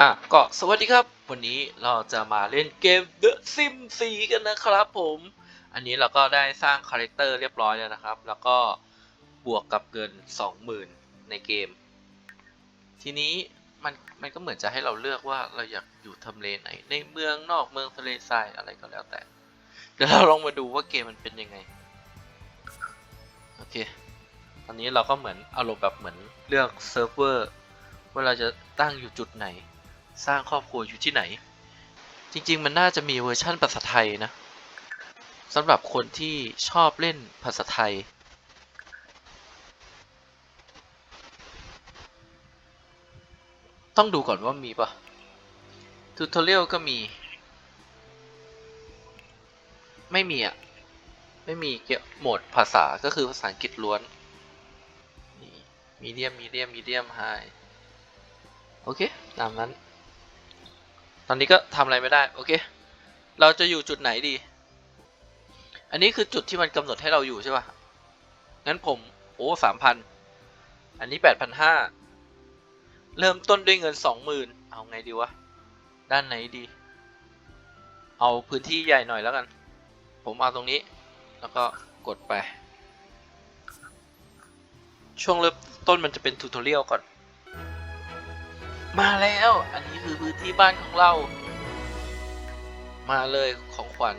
อะก็สวัสดีครับ วันนี้เราจะมาเล่นเกม The Sims 4 กันนะครับผม อันนี้เราก็ได้สร้างคาแรคเตอร์เรียบร้อยแล้วนะครับ แล้วก็บวกกับเงิน 20,000 ในเกม ทีนี้มันมันก็เหมือนจะให้เราเลือกว่าเราอยากอยู่ทำเลไหน ในเมืองนอกเมืองทะเลทรายอะไรก็แล้วแต่ เดี๋ยวเราลองมาดูว่าเกมมันเป็นยังไง โอเค ตอนนี้เราก็เหมือนอารมณ์แบบเหมือนเลือกเซิร์ฟเวอร์ว่าเราจะตั้งอยู่จุดไหน สร้างครอบครัวอยู่ที่ไหน จริง ๆ มันน่าจะมีเวอร์ชั่นภาษาไทยนะสำหรับคนที่ชอบเล่นภาษาไทย ต้องดูก่อนว่ามีปะทูตอเรียลก็มี ไม่มีอะ ไม่มีเกี่ยวโหมดภาษาก็คือภาษาอังกฤษล้วนมีเดียมมีเดียมมีเดียมไฮโอเค ตามนั้น ตอนนี้ก็ทำอะไรไม่ได้ โอเค เราจะอยู่จุดไหนดี อันนี้คือจุดที่มันกำหนดให้เราอยู่ใช่ปะงั้นผม โอ้สามพัน อันนี้แปดพันห้า เริ่มต้นด้วยเงินสองหมื่นเอาไงดีวะ ด้านไหนดี เอาพื้นที่ใหญ่หน่อยแล้วกัน ผมเอาตรงนี้ แล้วก็กดไป ช่วงเริ่มต้นมันจะเป็นทูตอเรียลก่อน มาแล้ว อันนี้คือพื้นที่บ้านของเรา มาเลยของขวัญ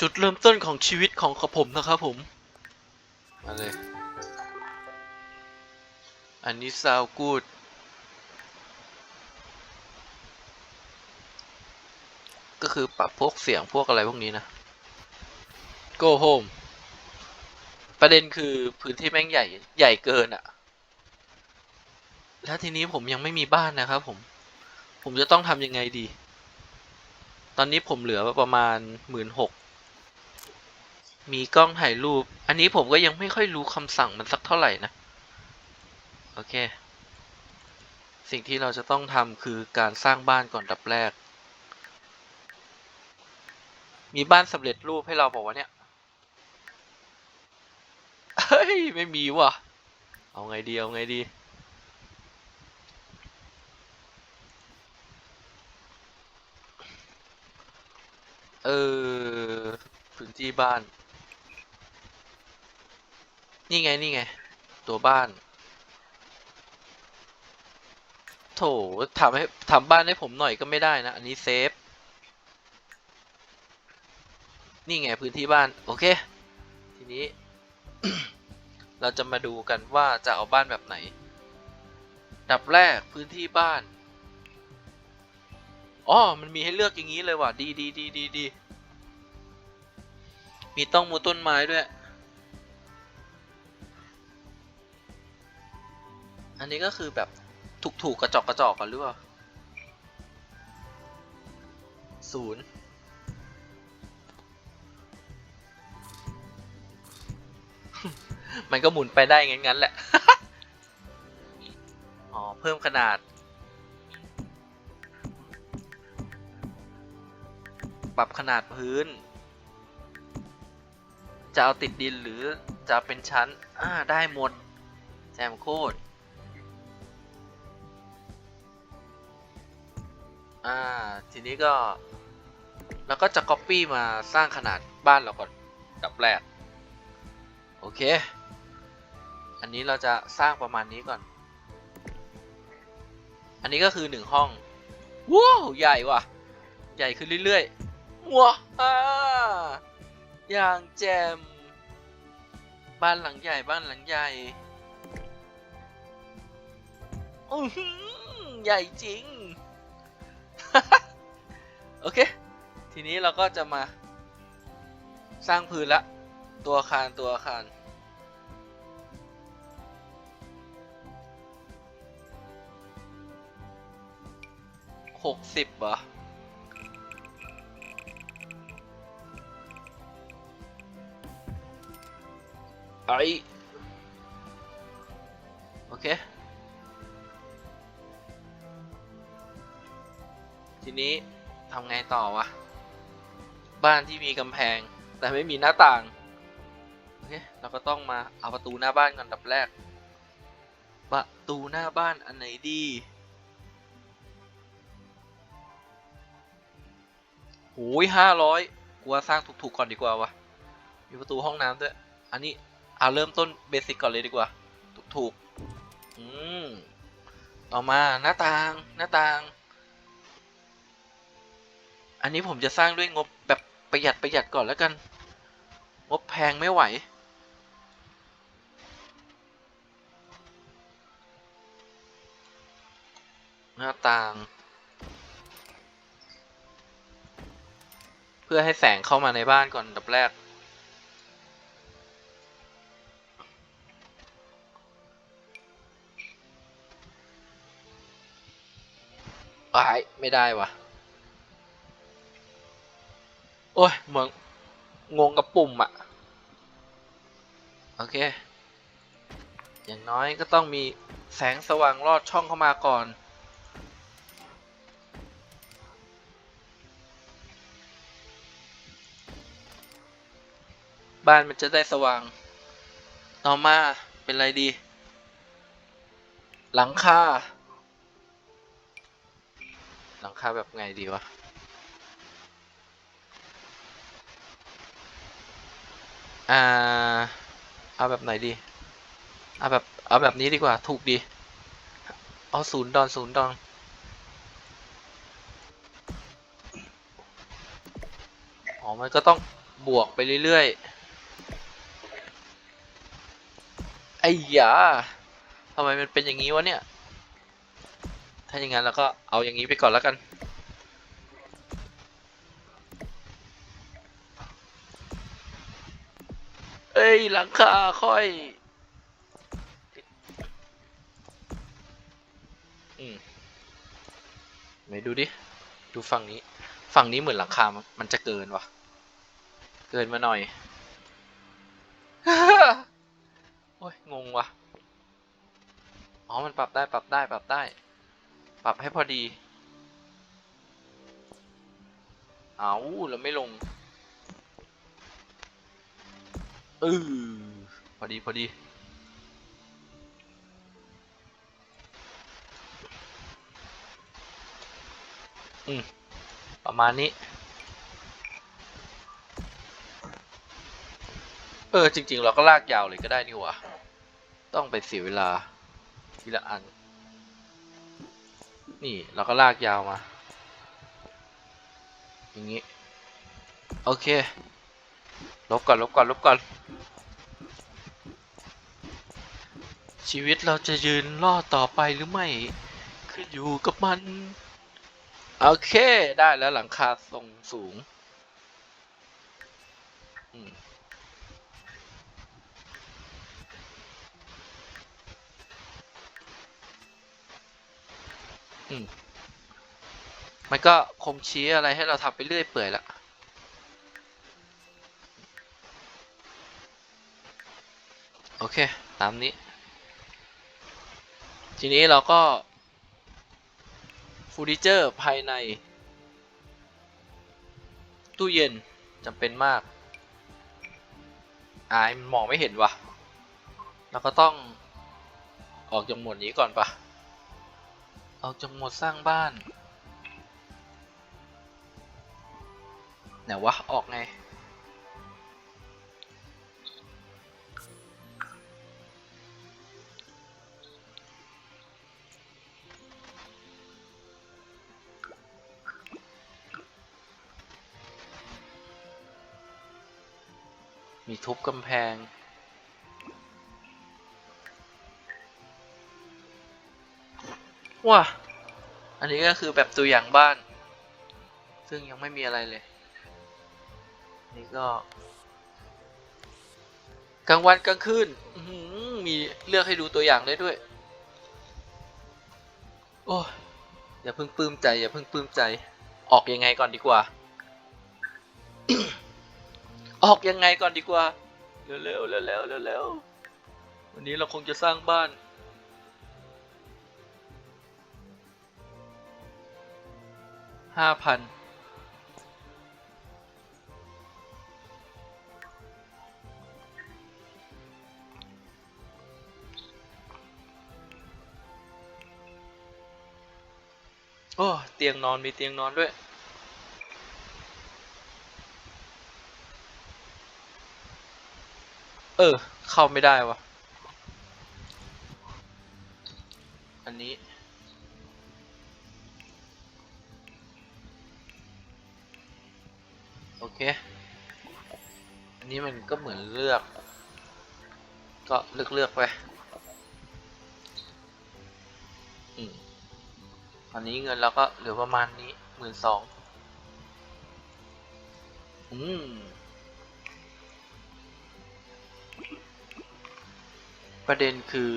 จุดเริ่มต้นของชีวิตของขผมนะครับผม มาเลย อันนี้ซาวกูดก็คือปรับพวกเสียงพวกอะไรพวกนี้นะ go home ประเด็นคือพื้นที่แม่งใหญ่ใหญ่เกินอะ แล้วทีนี้ผมยังไม่มีบ้านนะครับผม ผมจะต้องทำยังไงดี ตอนนี้ผมเหลือประมาณหมื่นหก มีกล้องถ่ายรูป อันนี้ผมก็ยังไม่ค่อยรู้คำสั่งมันสักเท่าไหร่นะ โอเค สิ่งที่เราจะต้องทำคือการสร้างบ้านก่อนดับแรก มีบ้านสำเร็จรูปให้เราบอกว่าเนี่ย เฮ้ย ไม่มีว่ะ เอาไงดี เอาไงดี เออพื้นที่บ้าน นี่ไง นี่ไง ตัวบ้าน โถทำให้ทำบ้านให้ผมหน่อยก็ไม่ได้นะ อันนี้เซฟ นี่ไงพื้นที่บ้าน โอเค ทีนี้ เราจะมาดูกันว่าจะเอาบ้านแบบไหน ดับแรกพื้นที่บ้าน อ๋อ มันมีให้เลือกอย่างนี้เลยว่ะ ดีดีดีดีดี มีต้องมูต้นไม้ด้วย อันนี้ก็คือแบบถูกถูกกระจอกกระจอกกันหรือเปล่าศูนย์มันก็หมุนไปได้งั้นๆแหละ อ๋อ เพิ่มขนาด ปรับขนาดพื้น จะเอาติดดินหรือจะเป็นชั้น อ่า ได้หมด แจมโคตร อ่า ทีนี้ก็ แล้วก็จะ Copy มาสร้างขนาดบ้านเราก่อนดับแรก โอเค อันนี้เราจะสร้างประมาณนี้ก่อน อันนี้ก็คือหนึ่งห้อง ว้าว ใหญ่ว่ะ ใหญ่ขึ้นเรื่อยๆ ว้าอย่างแจม บ้านหลังใหญ่บ้านหลังใหญ่อื้อหือใหญ่จริง โอเค ทีนี้เราก็จะมา สร้างพื้นละ ตัวอาคารตัวอาคารหกสิบเหรอ ไอโอเค ทีนี้ทำไงต่อวะ บ้านที่มีกำแพง แต่ไม่มีหน้าต่าง โอเค เราก็ต้องมาเอาประตูหน้าบ้านก่อนดับแรก ประตูหน้าบ้านอันไหนดีโอ้ยห้าร้อยกูว่าสร้างถูกๆก่อนดีกว่าวะ มีประตูห้องน้ำด้วย อันนี้ เอาเริ่มต้นเบสิกก่อนเลยดีกว่า ถูกๆอืมต่อมาหน้าต่างหน้าต่าง อันนี้ผมจะสร้างด้วยงบแบบประหยัดประหยัดก่อนแล้วกัน งบแพงไม่ไหว หน้าต่าง เพื่อให้แสงเข้ามาในบ้านก่อนดับแรก อ้ายไม่ได้วะโอ้ยเหมือนงงกับปุ่มอะโอเค อย่างน้อยก็ต้องมีแสงสว่างลอดช่องเข้ามาก่อน บ้านมันจะได้สว่าง ต่อมาเป็นไรดี หลังคา หลังคาแบบไงดีวะ อ่า เอาแบบไหนดี เอาแบบ เอาแบบนี้ดีกว่า ถูกดี เอาศูนย์ดอนศูนย์ดอนอ๋อ มันก็ต้องบวกไปเรื่อยๆ ไอ้ยาทำไมมันเป็นอย่างนี้วะเนี่ย ถ้าอย่างนั้นเราก็เอาอย่างนี้ไปก่อนแล้วกัน เอ้ย หลังคาค่อย อืมไหนดูดิ ดูฝั่งนี้ ฝั่งนี้เหมือนหลังคา มันมันจะเกินวะเกินมาหน่อย โอ้ยงงวะอ๋อ มันปรับได้ ปรับได้ ปรับได้ ปรับให้พอดี เอาแล้วไม่ลงเออพอดี พอดีอืมประมาณนี้ เออ จริง ๆ เราก็ลากยาวเลยก็ได้นี่หว่า ต้องไปเสียเวลา ทีละอัน นี่เราก็ลากยาวมา อย่างนี้ โอเค ลบก่อน ลบก่อน ลบก่อน ชีวิตเราจะยืนรอดต่อไปหรือไม่ขึ้นอยู่กับมัน โอเค ได้แล้วหลังคาทรงสูง อืมมันก็คงชี้อะไรให้เราทำไปเรื่อยเปื่อยละโอเค ตามนี้ ทีนี้เราก็เฟอร์นิเจอร์ภายใน ตู้เย็นจำเป็นมากอายมันมองไม่เห็นวะเราก็ต้องออกจากหมวดนี้ก่อนปะ ออกจากโหมดสร้างบ้านไหนวะ ออกไง มีทุบกำแพง ว้าอันนี้ก็คือแบบตัวอย่างบ้าน ซึ่งยังไม่มีอะไรเลย นี่ก็ กลางวันกลางคืนมีเลือกให้ดูตัวอย่างได้ด้วย โอ้ยอย่าเพิ่งปลื้มใจ อย่าเพิ่งปลื้มใจ ออกยังไงก่อนดีกว่า ออกยังไงก่อนดีกว่า เร็วๆเร็วๆเร็วๆเร็วๆวันนี้เราคงจะสร้างบ้าน ห้าพันโอ้เตียงนอนมีเตียงนอนด้วย เออ เข้าไม่ได้วะอันนี้ เค อันนี้มันก็เหมือนเลือก ก็เลือกเลือกไปอืมอันนี้เงินเราก็เหลือประมาณนี้หมื่นสองอืมประเด็นคือ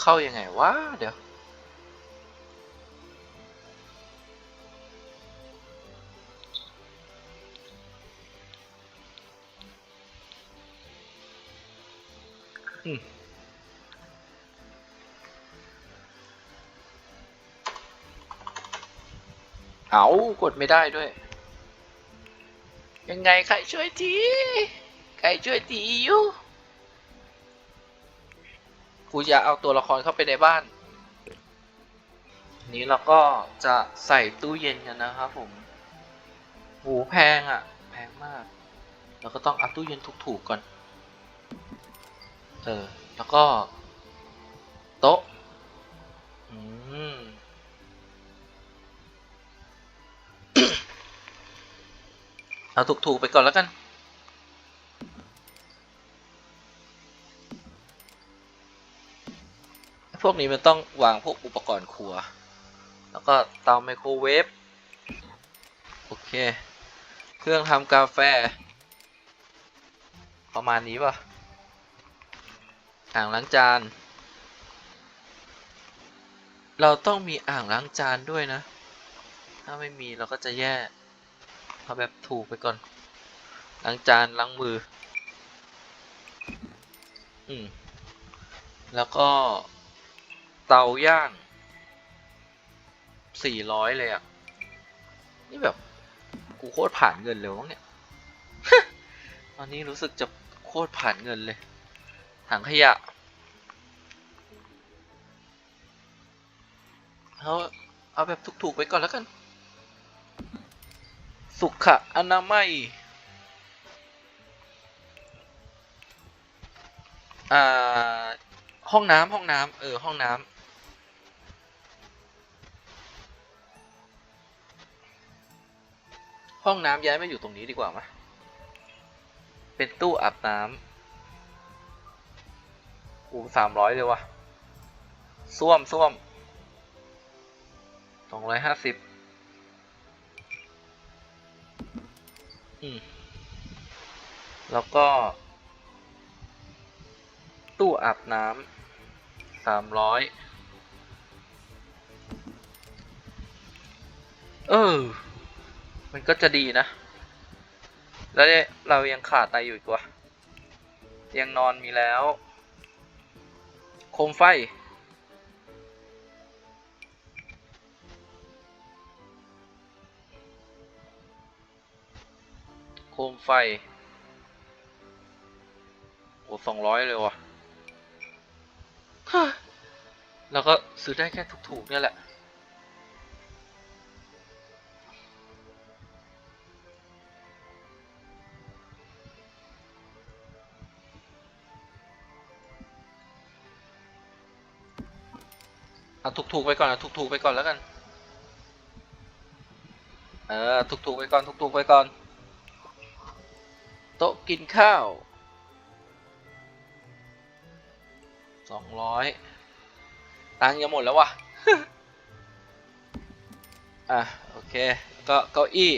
เข้ายังไงวะเดี๋ยว เอากดไม่ได้ด้วย ยังไงใครช่วยทีใครช่วยทีอยู่กูจะเอาตัวละครเข้าไปในบ้าน นี้เราก็จะใส่ตู้เย็นกันนะครับผมโหแพงอะ่ะ แพงมาก เราก็ต้องเอาตู้เย็นถูกๆก่อน เออ แล้วก็ โต๊ะ อืม เอาถูก ๆ ไปก่อนแล้วกัน พวกนี้มันต้องวางพวกอุปกรณ์ครัว แล้วก็เตาไมโครเวฟ โอเค เครื่องทำกาแฟ ประมาณนี้ป่ะ อ่างล้างจาน เราต้องมีอ่างล้างจานด้วยนะ ถ้าไม่มีเราก็จะแย่เอาแบบถูกไปก่อน ล้างจานล้างมือ อืม แล้วก็เตาย่างสี่ร้อยเลยอะ่ะนี่แบบ กูโคตรผ่านเงินเลยมั้งเนี่ย ตอนนี้รู้สึกจะโคตรผ่านเงินเลย ถังขยะเอาเอาแบบถูกๆไปก่อนแล้วกัน สุขะอนามัย อ่า ห้องน้ำห้องน้ำเออ ห้องน้ำห้องน้ำย้ายมาอยู่ตรงนี้ดีกว่าไหมเป็นตู้อาบน้ำ อูสามร้อยเลยวะส้วมส้วมสองร้อยห้าสิบอืมแล้วก็ ตู้อาบน้ำสามร้อยเออ มันก็จะดีนะ แล้วเนี่ยเรายังขาดอะไรอยู่อีกวะ ยังนอนมีแล้ว โคมไฟ โคมไฟ โอ้สองร้อยเลยวะฮะแล้วก็ซื้อได้แค่ถูกๆเนี่ยแหละ เอาถูกๆไปก่อนเอาถูกๆไปก่อนแล้วกัน เออถูกๆไปก่อนถูกๆไปก่อน โต๊ะกินข้าวสองร้อยตังค์จะหมดแล้ววะอะโอเคก็เก้าอี้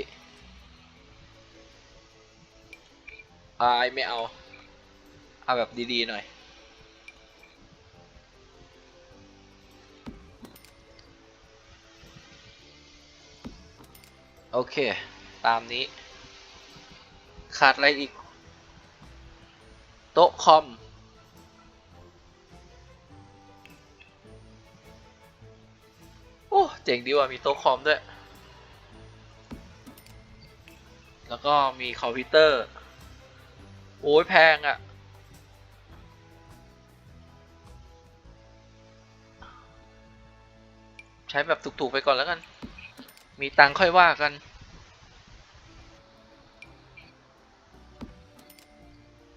อายไม่เอา เอาแบบดีๆหน่อย โอเค ตามนี้ ขาดอะไรอีก โต๊ะคอม โอ้ เจ๋งดีว่ะ มีโต๊ะคอมด้วย แล้วก็มีคอมพิวเตอร์ โอ้ยแพงอะ่ะใช้แบบถูกๆไปก่อนแล้วกัน มีตังค่อยว่ากัน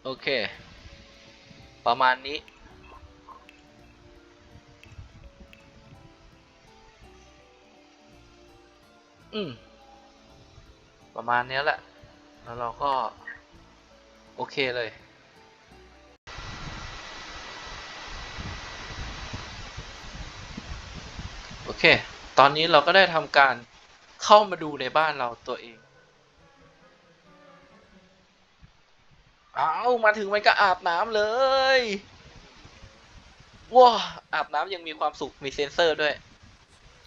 โอเค ประมาณนี้ อืม ประมาณนี้แหละ แล้วเราก็ โอเคเลยโอเค ตอนนี้เราก็ได้ทำการ เข้ามาดูในบ้านเราตัวเองเอามาถึงมันก็อาบน้ำเลยว้าอาบน้ำยังมีความสุขมีเซ็นเซอร์ด้วย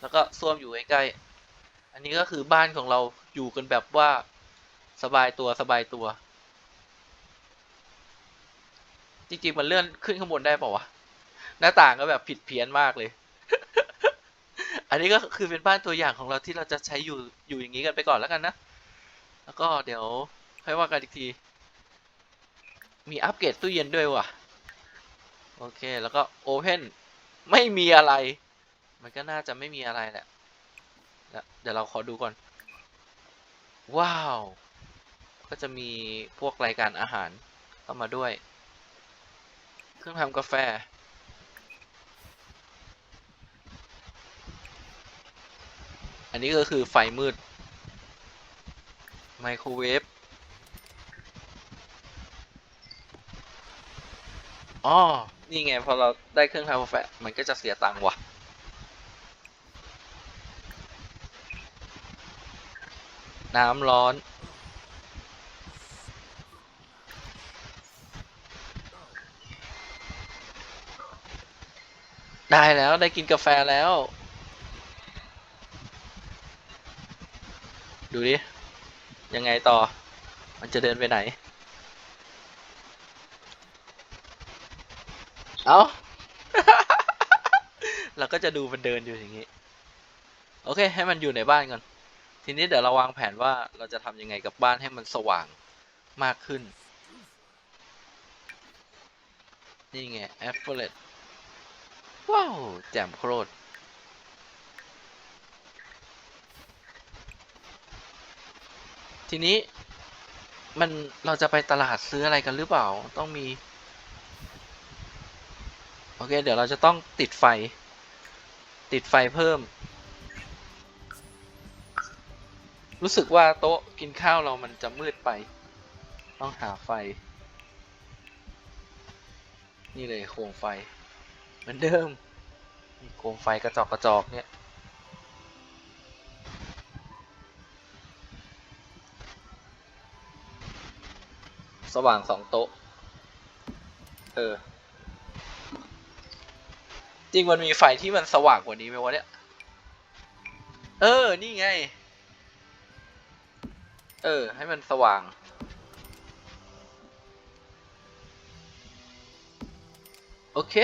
แล้วก็ส้วมอยู่ใกล้ๆอันนี้ก็คือบ้านของเราอยู่กันแบบว่าสบายตัวสบายตัว จริงๆมันเลื่อนขึ้นข้างบนได้ป่าวะ หน้าต่างก็แบบผิดเพี้ยนมากเลย อันนี้ก็คือเป็นบ้านตัวอย่างของเราที่เราจะใช้อยู่อยู่อย่างนี้กันไปก่อนแล้วกันนะ แล้วก็เดี๋ยวค่อยว่ากันอีกที มีอัปเกรดตู้เย็นด้วยว่ะ โอเค แล้วก็โอเพนไม่มีอะไร มันก็น่าจะไม่มีอะไรแหละ เดี๋ยวเราขอดูก่อน ว้าว ก็จะมีพวกรายการอาหารเข้ามาด้วย เครื่องทำกาแฟ อันนี้ก็คือไฟมืด ไมโครเวฟ อ๋อ นี่ไง พอเราได้เครื่องทำกาแฟมันก็จะเสียตังค์ว่ะ น้ำร้อนได้แล้วได้กินกาแฟแล้ว ดูดิ ยังไงต่อ มันจะเดินไปไหน เอาเราก็จะดูมันเดินอยู่อย่างนี้ โอเค ให้มันอยู่ในบ้านก่อน ทีนี้เดี๋ยวเราวางแผนว่าเราจะทำยังไงกับบ้านให้มันสว่างมากขึ้น นี่ไงแอปเปิลว้าว แจ่มโคตร ทีนี้มันเราจะไปตลาดซื้ออะไรกันหรือเปล่าต้องมี โอเค เดี๋ยวเราจะต้องติดไฟ ติดไฟเพิ่ม รู้สึกว่าโต๊ะกินข้าวเรามันจะมืดไป ต้องหาไฟ นี่เลยโคมไฟ เหมือนเดิมโคมไฟกระจอกกระจอกเนี่ย สว่างสองโต๊ะ เออ จริงมันมีไฟที่มันสว่างกว่านี้ไหมวะเนี่ย เออ นี่ไง เออ ให้มันสว่าง โอเค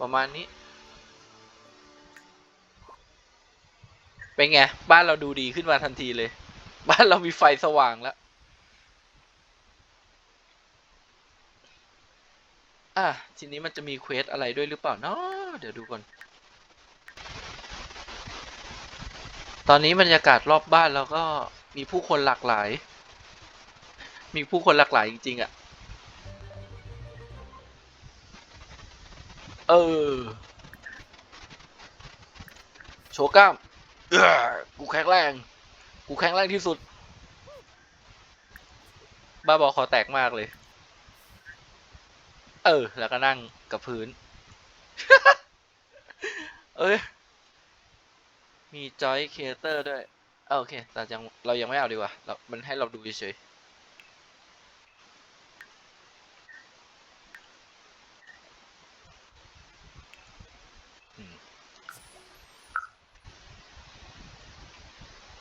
ประมาณนี้ เป็นไง บ้านเราดูดีขึ้นมาทันทีเลย บ้านเรามีไฟสว่างแล้ว อะทีนี้มันจะมีเควสอะไรด้วยหรือเปล่าเนาะเดี๋ยวดูก่อน ตอนนี้บรรยากาศรอบบ้านเราก็มีผู้คนหลากหลาย มีผู้คนหลากหลายจริงๆอะ่ะ เออ โชว์กล้ามกูแข็งแรง กูแข็งแรงที่สุด บ้าบอคอแตกมากเลย เออ แล้วก็นั่งกับพื้น เอ้ย มีจอยเคเตอร์ด้วยโอเค แต่ยังเรายังไม่เอาดีกว่าเรามันให้เราดูเฉยๆ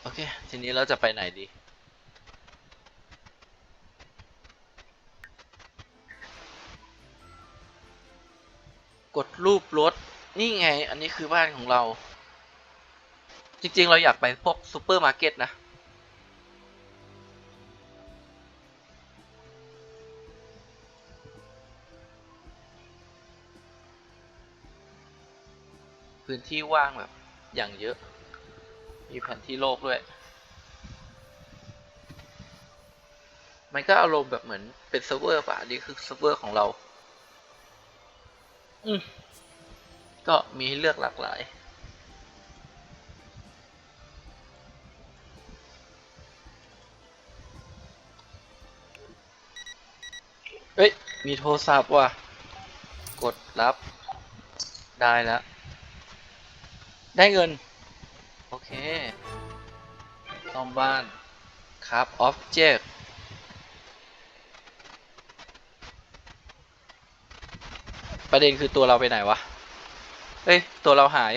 โอเค ทีนี้เราจะไปไหนดี กดรูปรถ นี่ไง อันนี้คือบ้านของเรา จริงๆ เราอยากไปพวกซูเปอร์มาร์เก็ตนะ พื้นที่ว่างแบบ อย่างเยอะ มีแผนที่โลกด้วย มันก็อารมณ์แบบเหมือนเป็นเซิร์ฟเวอร์ป่ะนนี้คือเซิร์ฟเวอร์ของเรา ก็มีให้เลือกหลากหลายเฮ้ย มีโทรศัพท์ว่ะ กดรับ ได้แล้ว ได้เงิน โอเคซ่อมบ้านครับออบเจกต์ ประเด็นคือตัวเราไปไหนวะเฮ้ย ตัวเราหาย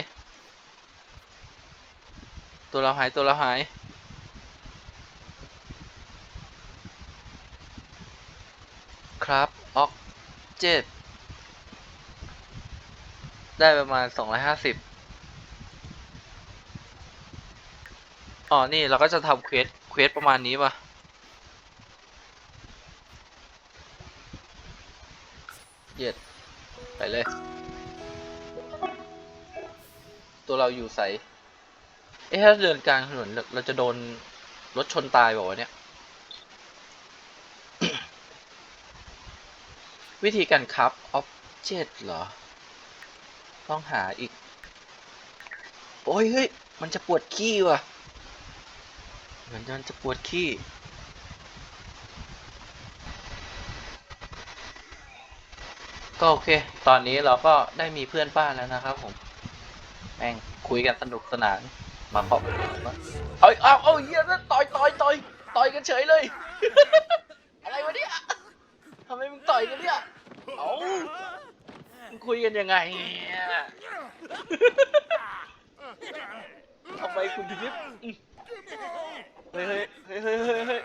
ตัวเราหายตัวเราหาย ครับออกเจ็ดได้ประมาณสองร้อยห้าสิบอ๋อ นี่เราก็จะทำเควส เควสประมาณนี้ป่ะเย็ด ไปเลย ตัวเราอยู่ใส เอ๊ะถ้าเดินกลางถนนเราจะโดนรถชนตายบอกว่าวะเนี่ย วิธีการคับออบเจกต์เหรอ ต้องหาอีก โอ้ยเฮ้ย มันจะปวดขี้ว่ะ เหมือนมันจะปวดขี้ ก็โอเค ตอนนี้เราก็ได้มีเพื่อนบ้านแล้วนะครับผม แม่งคุยกันสนุกสนาน มาขอบเอ้ยเอาเอาเหี้ยนั่นต่อยต่อยต่อยต่อยกันเฉยเลย อะไรวะเนี่ยทำไมมึงต่อยกันเนี่ยเอามึงคุยกันยังไงเนี่ยทำไมคุณพินิจอืมเฮ้ยเฮ้ยเฮ้ยเฮ้ยเฮ้ยเฮ้ย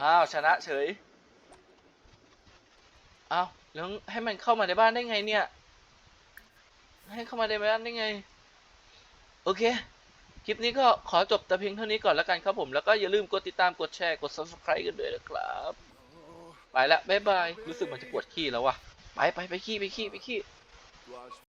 อ้าวชนะเฉย อ้าว แล้วให้มันเข้ามาในบ้านได้ไงเนี่ย ให้เข้ามาในบ้านได้ไง โอเค คลิปนี้ก็ขอจบแต่เพียงเท่านี้ก่อนแล้วกันครับผม แล้วก็อย่าลืมกดติดตาม กดแชร์ กด subscribe กันด้วยนะครับ ไปละบ๊ายบาย รู้สึกมันจะปวดขี้แล้ววะไปไปไปขี้ไปขี้ไปขี้